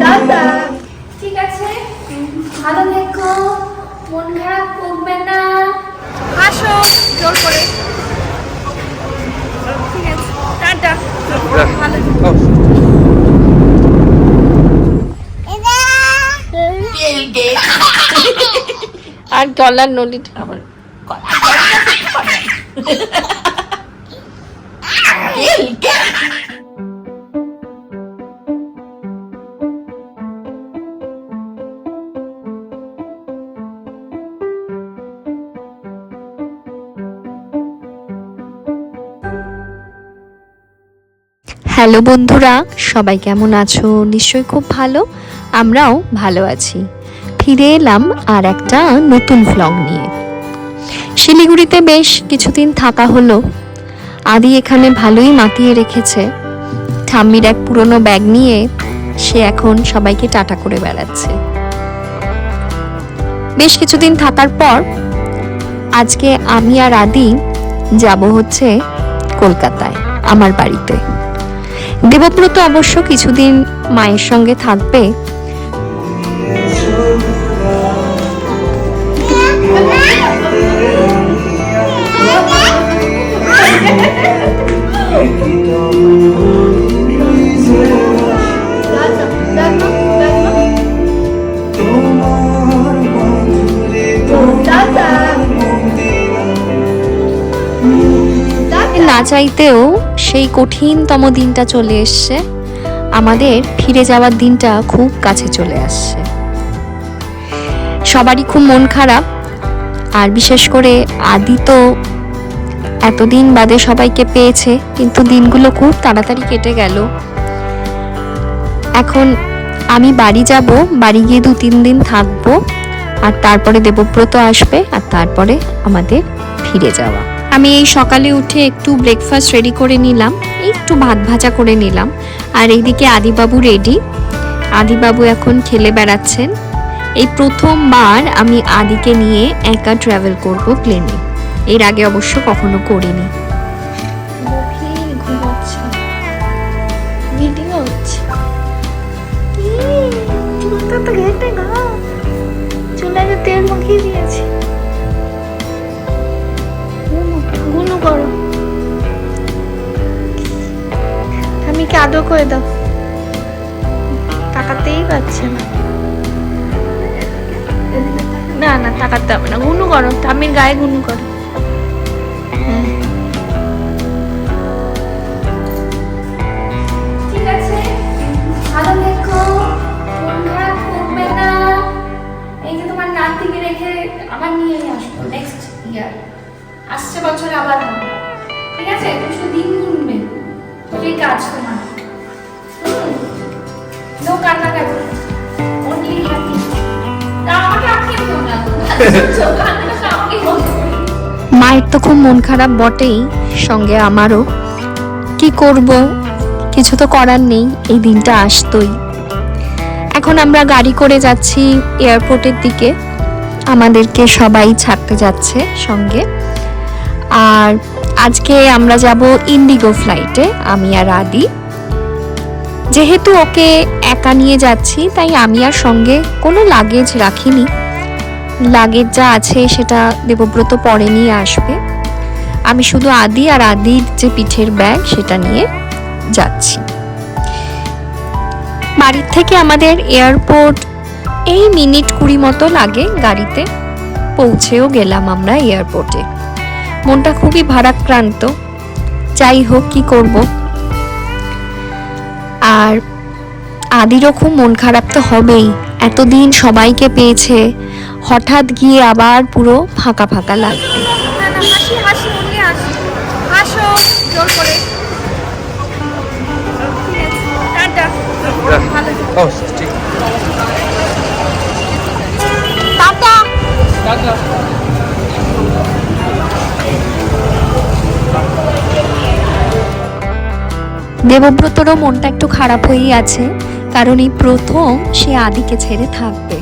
দাদা। ঠিক আছে। ভালো থেকো। মন খারাপ করবে না। আসো জোর করে। ঠিক আছে টাটা। ভালো আর গলার নলিটা আবার। হ্যালো বন্ধুরা, সবাই কেমন আছো? নিশ্চয়ই খুব ভালো, আমরাও ভালো আছি। ফিরে এলাম আর একটা নতুন ভ্লগ নিয়ে। শিলিগুড়িতে বেশ কিছুদিন থাকা হলো। আদি এখানে ভালোই মাতিয়ে রেখেছে। ঠাম্মির এক পুরনো ব্যাগ নিয়ে সে এখন সবাইকে টাটা করে বেড়াচ্ছে। বেশ কিছুদিন থাকার পর আজকে আমি আর আদি যাব হচ্ছে কলকাতায়, আমার বাড়িতে। দেবব্রত অবশ্য কিছুদিন মায়ের সঙ্গে থাকবে। চাইতেও সেই কঠিনতম দিনটা চলে এসছে। আমাদের ফিরে যাওয়ার দিনটা খুব কাছে চলে আসছে। সবারই খুব মন খারাপ। আর বিশেষ করে আদি তো এতদিন বাদে সবাইকে পেয়েছে, কিন্তু দিনগুলো খুব তাড়াতাড়ি কেটে গেল। এখন আমি বাড়ি যাব, বাড়ি গিয়ে দু তিন দিন থাকব, আর তারপরে দেবব্রত আসবে, আর তারপরে আমাদের ফিরে যাওয়া। আমি এই সকালে উঠে একটু ব্রেকফাস্ট রেডি করে নিলাম, একটু ভাত ভাজা করে নিলাম। আর এইদিকে আদিবাবু রেডি আদিবাবু এখন খেলে বেড়াচ্ছেন। এই প্রথমবার আমি আদিকে নিয়ে একা ট্রাভেল করব প্লেনে এর আগে অবশ্য কখনো করিনি। না না, তাকাতে হবে না। গুনু করো টামির গায়ে গুনু করো। আবার নিয়ে আসব নেক্সট ইয়ার আসছে বছর আবার ঠিক আছে? তুমি শুধু দিন গুনবে। ঠিক আছে তোমার। নো কান্নাকাটি মায়ের তো খুব মন খারাপ বটেই সঙ্গে আমারও। কি করব? কিছু তো করার নেই, এই দিনটা আসতোই। এখন আমরা গাড়ি করে যাচ্ছি এয়ারপোর্টের দিকে। আমাদেরকে সবাই ছাড়তে যাচ্ছে সঙ্গে। আর আজকে আমরা যাব ইন্ডিগো ফ্লাইটে আমি আর আদি। যেহেতু ওকে একা নিয়ে যাচ্ছি, তাই আমি আর সঙ্গে কোনো লাগেজ রাখিনি। লাগেজ যা আছে সেটা দেবব্রত পরে নিয়ে আসবে। আমি শুধু আদি আর আদির যে পিঠের ব্যাগ সেটা নিয়ে যাচ্ছি। বাড়ির থেকে আমাদের এয়ারপোর্ট এই মিনিট কুড়ি মতো লাগে গাড়িতে। পৌঁছেও গেলাম আমরা এয়ারপোর্টে। মনটা খুবই ভারাক্রান্ত। যাই হোক, কি করব? আর আদিরও খুব মন খারাপ তো হবেই। এতদিন সবাইকে পেয়েছে হঠাৎ গিয়ে আবার পুরো ফাঁকা ফাঁকা লাগবে দেবব্রতরও মনটা একটু খারাপ হয়েই আছে, কারণ এই প্রথম সে আদিকে ছেড়ে থাকবে।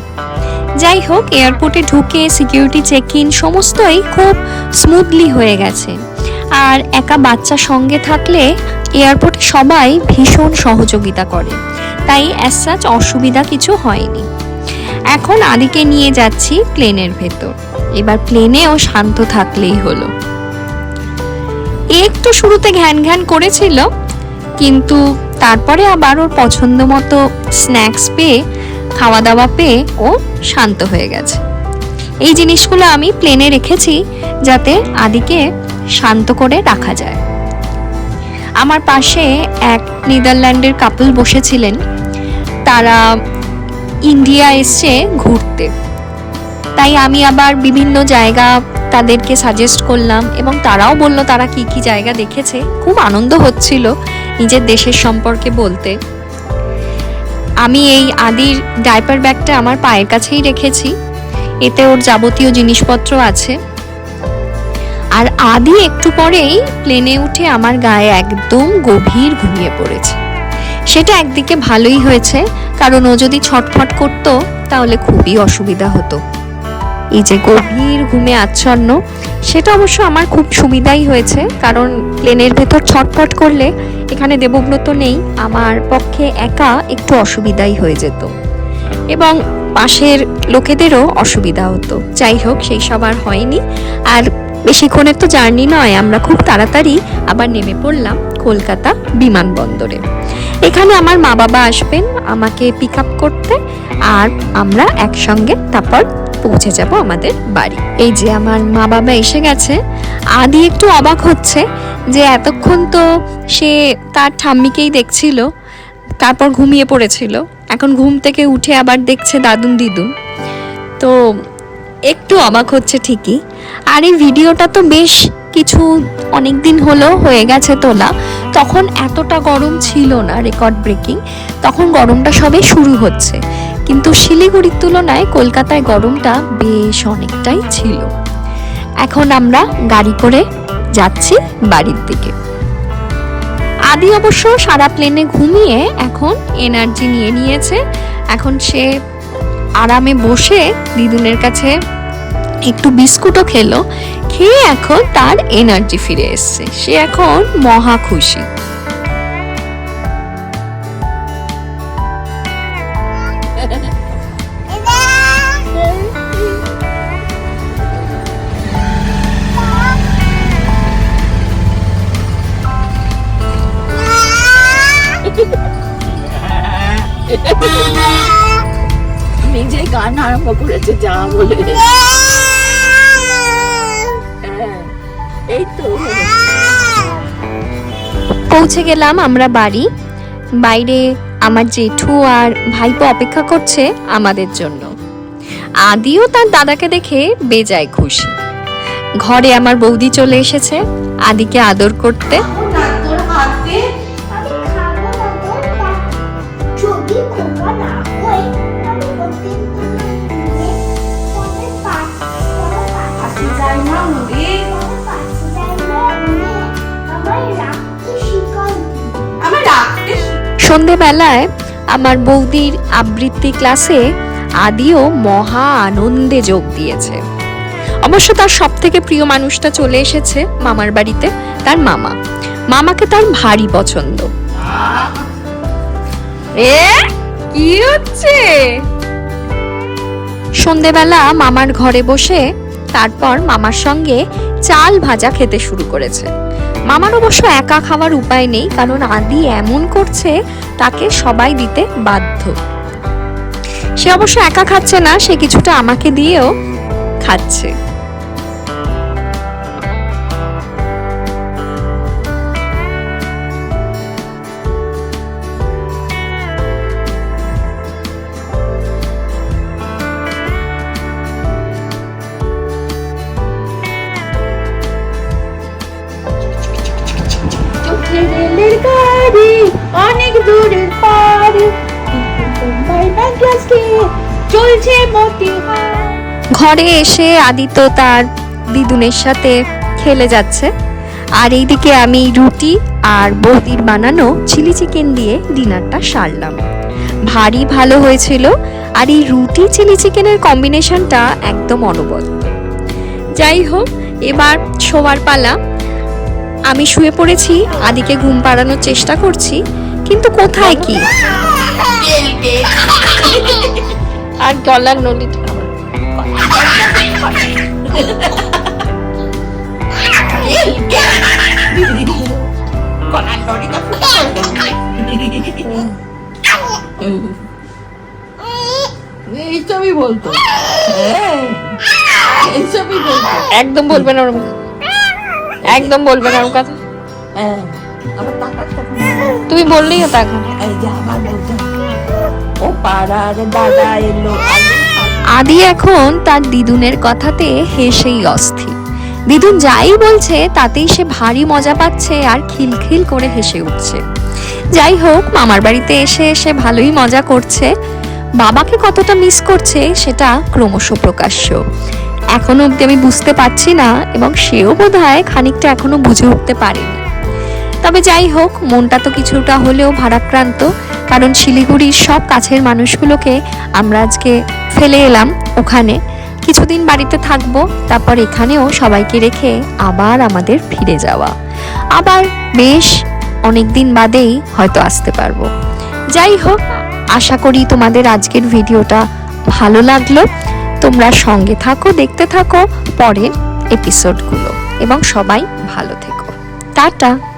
যাই হোক এয়ারপোর্টে ঢুকে সিকিউরিটি চেক ইন সমস্তই খুব স্মুথলি হয়ে গেছে। আর একা বাচ্চা সঙ্গে থাকলে এয়ারপোর্টে সবাই ভীষণ সহযোগিতা করে। তাই অ্যাজ সাচ অসুবিধা কিছু হয়নি। এখন আদিকে নিয়ে যাচ্ছি প্লেনের ভেতর। এবার প্লেনেও শান্ত থাকলেই হলো। একটু শুরুতে ঘ্যান ঘ্যান করেছিল, কিন্তু তারপরে আবার ওর পছন্দ মতো স্ন্যাক্স পেয়ে খাওয়া দাওয়া পেয়ে ও শান্ত হয়ে গেছে। এই জিনিসগুলো আমি প্লেনে রেখেছি যাতে আদিকে শান্ত করে রাখা যায়। আমার পাশে এক নেদারল্যান্ডের কাপল বসেছিলেন। তারা ইন্ডিয়া এসছে ঘুরতে। তাই আমি আবার বিভিন্ন জায়গা তাদেরকে সাজেস্ট করলাম এবং তারাও বলল, তারা কি কি জায়গা দেখেছে? খুব আনন্দ হচ্ছিল নিজের দেশের সম্পর্কে বলতে। আমি এই আদির ডাইপার ব্যাগটা আমার পায়ের কাছেই রেখেছি। এতে ওর যাবতীয় জিনিসপত্র আছে। আর আদি একটু পরেই প্লেনে উঠে আমার গায়ে একদম গভীর ঘুমিয়ে পড়েছে। সেটা একদিকে ভালোই হয়েছে, কারণ ও যদি ছটফট করতো, তাহলে খুবই অসুবিধা হতো। এই যে গভীর ঘুমে আচ্ছন্ন সেটা অবশ্য আমার খুব সুবিধাই হয়েছে, কারণ প্লেনের ভেতর ছটফট করলে এখানে দেবব্রত নেই, আমার পক্ষে একা একটু অসুবিধাই হয়ে যেত। এবং পাশের লোকেদেরও অসুবিধা হতো। যাই হোক, সেই সব আর হয়নি। আর বেশিক্ষণের তো জার্নি নয়, আমরা খুব তাড়াতাড়ি আবার নেমে পড়লাম কলকাতা বিমানবন্দরে। এখানে আমার মা বাবা আসবেন আমাকে পিক আপ করতে, আর আমরা একসঙ্গে তারপর পৌঁছে যাব আমাদের বাড়ি। এই যে আমার মা বাবা এসে গেছে। আদি একটু অবাক হচ্ছে যে এতক্ষণ তো সে তার ঠাম্মিকেই দেখছিল, তারপর ঘুমিয়ে পড়েছিল। এখন ঘুম থেকে উঠে আবার দেখছে দাদুন দিদুন। তো একটু অবাক হচ্ছে ঠিকই। আর এই ভিডিওটা তো বেশ কিছু অনেক দিন হলো হয়ে গেছে তোলা। তখন এতটা গরম ছিল না রেকর্ড ব্রেকিং। তখন গরমটা সবে শুরু হচ্ছে। কিন্তু শিলিগুড়ির তুলনায় কলকাতায় গরমটা বেশ অনেকটাই ছিল। এখন আমরা গাড়ি করে যাচ্ছি বাড়ির দিকে। আদি অবশ্য সারা প্লেনে ঘুমিয়ে এখন এনার্জি নিয়ে নিয়েছে। এখন সে আরামে বসে দিদুনের কাছে একটু বিস্কুটও খেলো। খেয়ে এখন তার এনার্জি ফিরে এসছে। সে এখন মহা খুশি। করেছে যা বলে। হ্যাঁ, এই তো। পৌঁছে গেলাম আমরা বাড়ি। বাইরে আমার জেঠু আর ভাইপো অপেক্ষা করছে আমাদের জন্য। আদিও তার দাদাকে দেখে বেজায় খুশি। ঘরে আমার বৌদি চলে এসেছে আদিকে আদর করতে। সন্ধেবেলায় আমার বৌদির আবৃত্তি ক্লাসে আদিও মহা আনন্দে যোগ দিয়েছে। অবশ্য তার সব থেকে প্রিয় মানুষটা চলে এসেছে মামার বাড়িতে, তার মামা। মামাকে তার ভারী পছন্দ। এ, কি হচ্ছে? সন্ধেবেলা মামার ঘরে বসে তারপর মামার সঙ্গে চাল ভাজা খেতে শুরু করেছে। মামার অবশ্য একা খাওয়ার উপায় নেই, কারণ আদি এমন করছে, তাকে সবাই দিতে বাধ্য। সে অবশ্য একা খাচ্ছে না, সে কিছুটা আমাকে দিয়েও খাচ্ছে। ঘরে এসে আদিত্য তার দিদুনের সাথে খেলে যাচ্ছে। আর এইদিকে আমি রুটি আর বৌদির বানানো চিলি চিকেন দিয়ে ডিনারটা সারলাম। ভারী ভালো হয়েছিল আর এই রুটি চিলি চিকেনের কম্বিনেশনটা একদম অনবদ্য। যাই হোক, এবার শোয়ার পালা। আমি শুয়ে পড়েছি, আদিকে ঘুম পাড়ানোর চেষ্টা করছি, কিন্তু কোথায় কি? ফুটো করে দেবো। এইসবই বলতো। হ্যাঁ এইসবই বলতো। একদম বলবেন ওরকম একদম বলবেন ওরকম কথা। হ্যাঁ তুমি বললেই তো এখন। ও পাড়ার দাদা এলো আদি এখন তার দিদুনের কথাতে হেসেই অস্থির। দিদুন যাই বলছে, তাতেই সে ভারী মজা পাচ্ছে আর খিলখিল করে হেসে উঠছে। যাই হোক, মামার বাড়িতে এসে এসে ভালোই মজা করছে। বাবাকে কতটা মিস করছে, সেটা ক্রমশ প্রকাশ্য। এখনও অব্দি আমি বুঝতে পারছি না, এবং সেও বোধ হয় খানিকটা এখনও বুঝে উঠতে পারেনি। তবে যাই হোক, মনটা তো কিছুটা হলেও ভারাক্রান্ত, কারণ শিলিগুড়ির সব কাছের মানুষগুলোকে আমরা আজকে ফেলে এলাম ওখানে। কিছুদিন বাড়িতে থাকব, তারপর এখানেও সবাইকে রেখে আবার আমাদের ফিরে যাওয়া। আবার বেশ অনেক দিন বাদেই হয়তো আসতে পারব। যাই হোক, আশা করি তোমাদের আজকের ভিডিওটা ভালো লাগল। তোমরা সঙ্গে থাকো, দেখতে থাকো পরের এপিসোডগুলো। এবং সবাই ভালো থেকো। টাটা!